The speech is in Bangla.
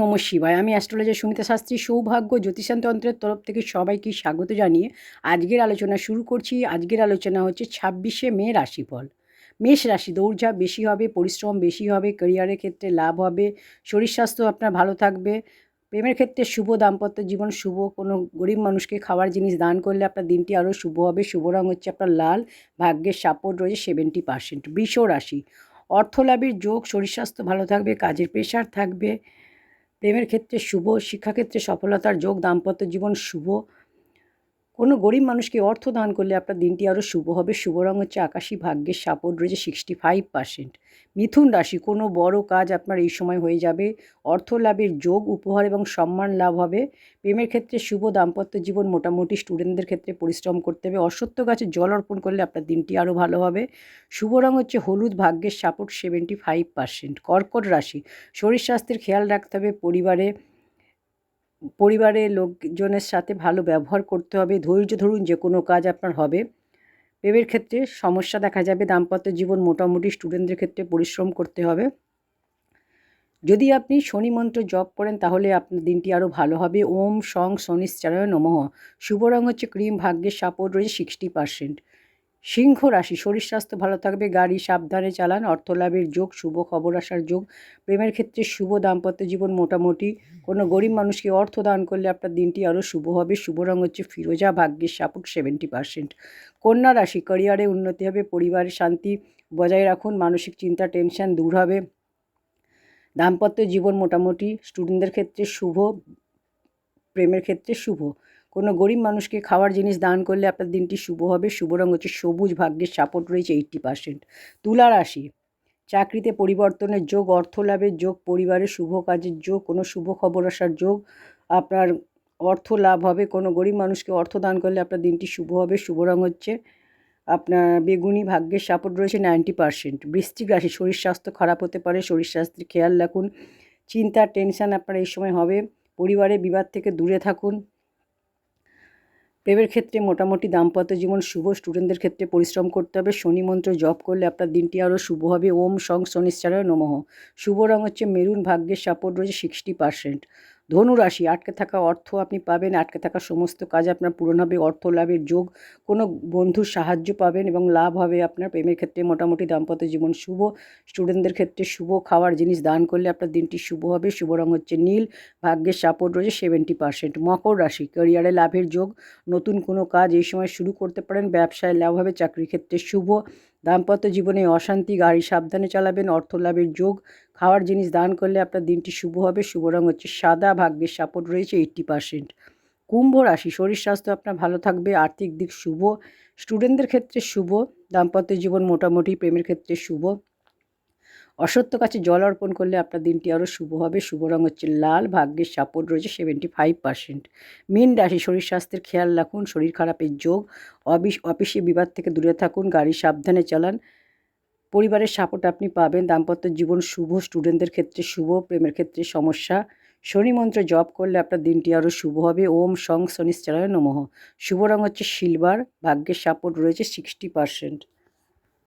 নম শিবায় আমি অ্যাস্ট্রোলজার সুমিতা শাস্ত্রী, সৌভাগ্য জ্যোতিষান্তন্ত্রের তরফ থেকে সবাইকে স্বাগত জানিয়ে আজকের আলোচনা শুরু করছি। আজকের আলোচনা হচ্ছে ছাব্বিশে মে রাশিফল। মেষ রাশি, দৌড়ঝাঁপ বেশি হবে, পরিশ্রম বেশি হবে ক্যারিয়ারের ক্ষেত্রে লাভ হবে, শরীর স্বাস্থ্য আপনার ভালো থাকবে, প্রেমের ক্ষেত্রে শুভ দাম্পত্য জীবন, শুভ কোনো গরিব মানুষকে খাওয়ার জিনিস দান করলে আপনার দিনটি আরও শুভ হবে, শুভ রং হচ্ছে আপনার লাল, ভাগ্যের সাপোর্ট রয়েছে সেভেন্টি পার্সেন্ট। বৃষ রাশি, অর্থলাভের যোগ, শরীর স্বাস্থ্য ভালো থাকবে, কাজের প্রেশার থাকবে প্রেমের ক্ষেত্রে শুভ শিক্ষাক্ষেত্রে সফলতার যোগ দাম্পত্য জীবন শুভ কোনো গরিব মানুষকে অর্থ দান করলে আপনার দিনটি আরও শুভ হবে। শুভ রং হচ্ছে আকাশী ভাগ্যের সাপোর্ট রয়েছে সিক্সটি ফাইভ পার্সেন্ট মিথুন রাশি, কোনো বড় কাজ আপনার এই সময় হয়ে যাবে। অর্থ লাভের যোগ, উপহার এবং সম্মান লাভ হবে। প্রেমের ক্ষেত্রে শুভ দাম্পত্য জীবন, মোটামুটি স্টুডেন্টদের ক্ষেত্রে পরিশ্রম করতে হবে। অসত্য গাছে জল অর্পণ করলে আপনার দিনটি আরও ভালো হবে। শুভ রং হচ্ছে হলুদ ভাগ্যের সাপোর্ট সেভেন্টি ফাইভ পার্সেন্ট কর্কট রাশি, শরীর স্বাস্থ্যের খেয়াল রাখতে হবে পরিবারে। পরিবারের লোকজনের সাথে ভালো ব্যবহার করতে হবে। ধৈর্য ধরুন যে কোনো কাজ আপনার হবে। প্রেমের ক্ষেত্রে সমস্যা দেখা যাবে। দাম্পত্য জীবন মোটামুটি স্টুডেন্টদের ক্ষেত্রে পরিশ্রম করতে হবে। যদি আপনি শনি মন্ত্র জপ করেন, তাহলে আপনার দিনটি আরও ভালো হবে। ওম সং শনিশ্চারায় নমঃ। শুভ রং হচ্ছে ক্রিম, ভাগ্যের সাপোর্ট রয়েছে সিক্সটি পার্সেন্ট সিংহ রাশি, শরীর স্বাস্থ্য ভালো থাকবে, গাড়ি সাবধানে চালান অর্থলাভের যোগ, শুভ খবর আসার যোগ, প্রেমের ক্ষেত্রে শুভ দাম্পত্য জীবন মোটামুটি, কোনো গরিব মানুষকে অর্থ দান করলে আপনার দিনটি আরও শুভ হবে, শুভ রং হচ্ছে ফিরোজা, ভাগ্যের সাপোর্ট সেভেন্টি পার্সেন্ট কন্যা রাশি ক্যারিয়ারে উন্নতি হবে, পরিবারের শান্তি বজায় রাখুন, মানসিক চিন্তা টেনশন দূর হবে। দাম্পত্য জীবন মোটামুটি স্টুডেন্টদের ক্ষেত্রে শুভ, প্রেমের ক্ষেত্রে শুভ। কোনো গরিব মানুষকে খাওয়ার জিনিস দান করলে আপনার দিনটি শুভ হবে। শুভ রং হচ্ছে সবুজ, ভাগ্যের সাপোর্ট রয়েছে এইট্টি পার্সেন্ট তুলা রাশি, চাকরিতে পরিবর্তনের যোগ, অর্থ লাভের যোগ, পরিবারের শুভ কাজের যোগ, কোনো শুভ খবর আসার যোগ, আপনার অর্থ লাভ হবে। কোনো গরিব মানুষকে অর্থ দান করলে আপনার দিনটি শুভ হবে। শুভ রং হচ্ছে আপনার বেগুনি, ভাগ্যের সাপোর্ট রয়েছে নাইনটি পার্সেন্ট বৃষ্টিক রাশি, শরীর স্বাস্থ্য খারাপ হতে পারে। শরীর স্বাস্থ্যের খেয়াল রাখুন। চিন্তা, টেনশান আপনার এই সময় হবে। পরিবারে বিবাদ থেকে দূরে থাকুন। প্রেমের ক্ষেত্রে মোটামুটি দাম্পত্য জীবন শুভ স্টুডেন্টদের ক্ষেত্রে পরিশ্রম করতে হবে, শনি মন্ত্র জপ করলে আপনার দিনটি আরও শুভ হবে। ওম সং শনিশ্চারায় নমঃ। শুভ রং হচ্ছে মেরুন, ভাগ্যের সাপোর্ট রয়েছে সিক্সটি পার্সেন্ট ধনু রাশি আটকে থাকা অর্থ আপনি পাবেন, আটকে থাকা সমস্ত কাজ আপনার পূরণ হবে, অর্থ লাভের যোগ, কোনো বন্ধুর সাহায্য পাবেন এবং লাভ হবে আপনার প্রেমের ক্ষেত্রে মোটামুটি দাম্পত্য জীবন শুভ স্টুডেন্টদের ক্ষেত্রে শুভ, খাওয়ার জিনিস দান করলে আপনার দিনটি শুভ হবে, শুভ রং হচ্ছে নীল, ভাগ্যের সাপোর্ট রয়েছে সেভেন্টি পার্সেন্ট মকর রাশি ক্যারিয়ারে লাভের যোগ, নতুন কোনো কাজ এই সময় শুরু করতে পারেন, ব্যবসায় লাভ হবে, চাকরির ক্ষেত্রে শুভ, দাম্পত্য জীবনে অশান্তি, গাড়ি সাবধানে চালাবেন, অর্থ লাভের যোগ খাওয়ার জিনিস দান করলে আপনার দিনটি শুভ হবে। শুভ রং হচ্ছে সাদা, ভাগ্যের সাপোর্ট রয়েছে এইট্টি পার্সেন্ট কুম্ভ রাশি, শরীর স্বাস্থ্য আপনার ভালো থাকবে, আর্থিক দিক শুভ। স্টুডেন্টদের ক্ষেত্রে শুভ, দাম্পত্য জীবন মোটামুটি প্রেমের ক্ষেত্রে শুভ। অসত্য কাছে জল অর্পণ করলে আপনার দিনটি আরও শুভ হবে। শুভ রং হচ্ছে লাল, ভাগ্যের সাপোর্ট রয়েছে সেভেন্টি ফাইভ পার্সেন্ট মেন রাশি, শরীর স্বাস্থ্যের খেয়াল রাখুন, শরীর খারাপের যোগ। অফিস অফিসে বিবাদ থেকে দূরে থাকুন, গাড়ি সাবধানে চালান। পরিবারের সাপোর্ট আপনি পাবেন। দাম্পত্য জীবন শুভ স্টুডেন্টদের ক্ষেত্রে শুভ, প্রেমের ক্ষেত্রে সমস্যা। শনি মন্ত্র জপ করলে আপনার দিনটি আরও শুভ হবে। ওম সং শনিশ্চরায় নমঃ। শুভ রং হচ্ছে সিলভার ভাগ্যের সাপোর্ট রয়েছে সিক্সটি পার্সেন্ট